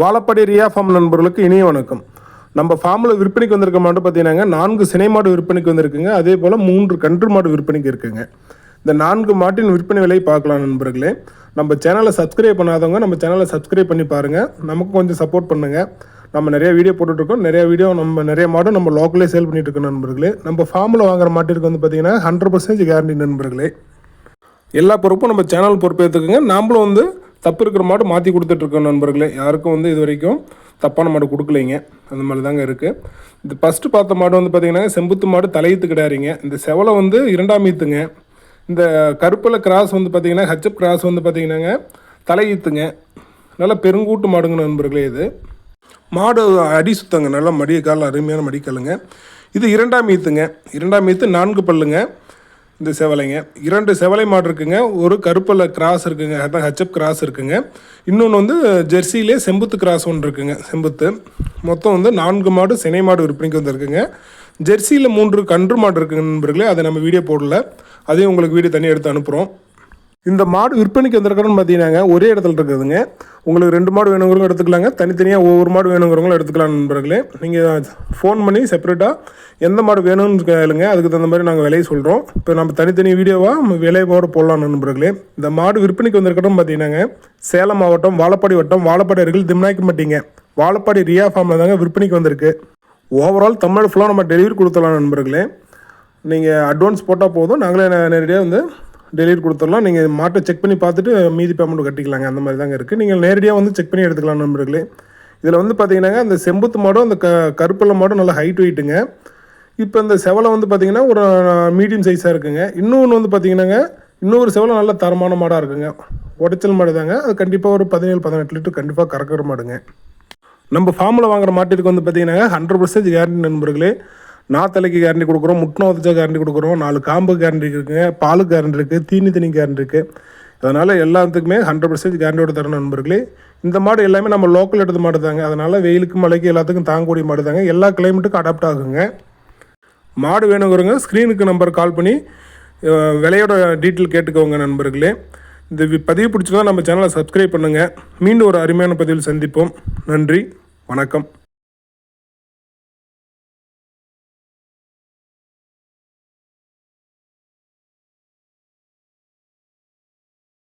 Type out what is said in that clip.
Vazhapadi Riya form நண்பர்களுக்கு இனிய வணக்கம். நம்ம ஃபார்மில் விற்பனைக்கு வந்திருக்க மாடு பார்த்தீங்கன்னாங்க. நான்கு சினை மாடு விற்பனைக்கு வந்திருக்குங்க. அதே போல் மூன்று கன்று மாடு விற்பனைக்கு இருக்குங்க. இந்த நான்கு மாட்டின் விற்பனை விலை பார்க்கலாம் நண்பர்களே. நம்ம சேனலை சப்ஸ்கிரைப் பண்ணாதவங்க நம்ம சேனலை சப்ஸ்கிரைப் பண்ணி பாருங்கள் நமக்கு கொஞ்சம் சப்போர்ட் பண்ணுங்கள் நம்ம நிறைய வீடியோ போட்டுட்ருக்கோம். நிறைய வீடியோ நம்ம நிறைய மாடும் நம்ம லோக்கலே சேல் பண்ணிட்டு இருக்கோம் நண்பர்களே. நம்ம ஃபார்மில் வாங்குற மாட்டிற்கு வந்து பார்த்தீங்கன்னா ஹண்ட்ரட் பர்சன்டேஜ் கேரண்டி நண்பர்களே. எல்லா பொறுப்பும் நம்ம சேனல் பொறுப்பேற்றுக்குங்க நாமளும் வந்து தப்பு இருக்கிற மாடு மாற்றி கொடுத்துட்ருக்கோம் நண்பர்களே. யாருக்கும் வந்து இது வரைக்கும் தப்பான மாடு கொடுக்கலைங்க. அந்த மாதிரி தாங்க இருக்குது இந்த ஃபஸ்ட்டு பார்த்த மாடு வந்து பார்த்திங்கன்னா செம்புத்து மாடு தலையீத்து கிடையாதுங்க. இந்த செவலை வந்து இரண்டாம் ஈத்துங்க. இந்த கருப்பில் கிராஸ் வந்து பார்த்திங்கன்னா ஹச்சப் கிராஸ் வந்து பார்த்திங்கன்னாங்க தலையீத்துங்க. நல்லா பெருங்கூட்டு மாடுங்க நண்பர்களே இது. மாடு அடி சுத்தங்க. நல்லா மடிய காலம் அருமையான மடிக்காலுங்க இது இரண்டாம் ஈத்துங்க. இரண்டாம் ஈத்து நான்கு பல்லுங்க. இந்த செவலைங்க. இரண்டு செவலை மாடு இருக்குங்க. ஒரு கருப்பில் கிராஸ் இருக்குங்க. அதான் ஹச்சப் கிராஸ் இருக்குங்க. இன்னொன்று வந்து ஜெர்சியிலே செம்புத்து கிராஸ் ஒன்று இருக்குங்க. செம்புத்து. மொத்தம் வந்து நான்கு மாடு சினை மாடு விற்பனைக்கு வந்திருக்குங்க. ஜெர்சியில் மூன்று கன்று மாடு இருக்குங்க நண்பர்களே. அதை நம்ம வீடியோ போடல. அதையும் உங்களுக்கு வீடியோ தனியாக எடுத்து அனுப்புகிறோம் இந்த மாடு விற்பனைக்கு வந்திருக்கிறோன்னு பார்த்தீங்கன்னாங்க ஒரே இடத்துல இருக்குதுங்க. உங்களுக்கு ரெண்டு மாடு வேணுங்கிறவங்க எடுத்துக்கலாங்க. தனித்தனியாக ஒவ்வொரு மாடு வேணுங்கிறவங்களும் எடுத்துக்கலாம் நண்பர்களே. நீங்கள் ஃபோன் பண்ணி செப்பரேட்டாக எந்த மாடு வேணும்னு கேளுங்க. அதுக்கு தகுந்த மாதிரி நாங்கள் விலையை சொல்கிறோம் இப்போ நம்ம தனித்தனி வீடியோவாக விலையோட போடலாம் நண்பர்களே. இந்த மாடு விற்பனைக்கு வந்திருக்கிறோம் பார்த்தீங்கன்னாங்க. சேலம் மாவட்டம் வாழப்பாடி வட்டம் வாழப்பாடி அருகில் திம்னாய்க்கு வாழப்பாடி ரியா ஃபார்மில் தாங்க விற்பனைக்கு வந்திருக்கு. ஓவரால் தமிழ் ஃபுல்லாக நம்ம டெலிவரி கொடுத்துடலாம் நண்பர்களே. நீங்கள் அட்வான்ஸ் போட்டால் போதும். நாங்களே நேரடியாக வந்து டெலிவரி கொடுத்துடலாம். நீங்கள் மாட்டை செக் பண்ணி பார்த்துட்டு மீதி பேமெண்ட் கட்டிக்கலாங்க. அந்த மாதிரி தாங்க இருக்குது நீங்கள் நேரடியாக வந்து செக் பண்ணி எடுத்துக்கலாம் நண்பர்களே. இதில் வந்து பார்த்தீங்கன்னாங்க அந்த செம்புத்து மாடும் அந்த க கருப்பில் மாடும் நல்லா ஹைட் வெயிட்டுங்க இப்போ இந்த செவலை வந்து பார்த்தீங்கன்னா ஒரு மீடியம் சைஸாக இருக்குங்க. இன்னொன்று வந்து பார்த்தீங்கன்னாங்க இன்னொரு செவலை நல்ல தரமான மாடாக இருக்குங்க. உடைச்சல் மாடு தாங்க. அது கண்டிப்பாக ஒரு பதினேழு பதினெட்டு லிட்டர் கண்டிப்பாக கறக்கிற மாடுங்க. நம்ம ஃபார்மில் வாங்குற மாட்டிற்கு வந்து பார்த்தீங்கன்னா ஹண்ட்ரட் பர்சன்டேஜ் கேரண்டி நண்பர்களே. நாத்தலைக்கு கேரண்டி கொடுக்குறோம் முட்டின உதச்சா கேரண்டி கொடுக்குறோம் நாலு காம்பு கேரண்டி இருக்குங்க பாலு கேரண்டி இருக்குது தீனி தனி கேரண்டி இருக்குது அதனால் எல்லாத்துக்குமே ஹண்ட்ரட் பர்சன்டேஜ் கேரண்டியோட தரணும் நண்பர்களே. இந்த மாடு எல்லாமே நம்ம லோக்கல் எடுத்த மாடு தாங்க. அதனால் வெயிலுக்கு மழைக்கு எல்லாத்துக்கும் தாங்கக்கூடிய மாடு தாங்க. எல்லா கிளைமேட்டுக்கும் அடாப்ட் ஆகுங்க. மாடு வேணுங்கிறவங்க ஸ்க்ரீனுக்கு நம்பர் கால் பண்ணி விலையோட டீட்டெயில் கேட்டுக்கோங்க நண்பர்களே. இந்த வி- பதிவு பிடிச்சதான் நம்ம சேனலை சப்ஸ்கிரைப் பண்ணுங்கள் மீண்டும் ஒரு அருமையான பதிவில் சந்திப்போம். நன்றி வணக்கம்.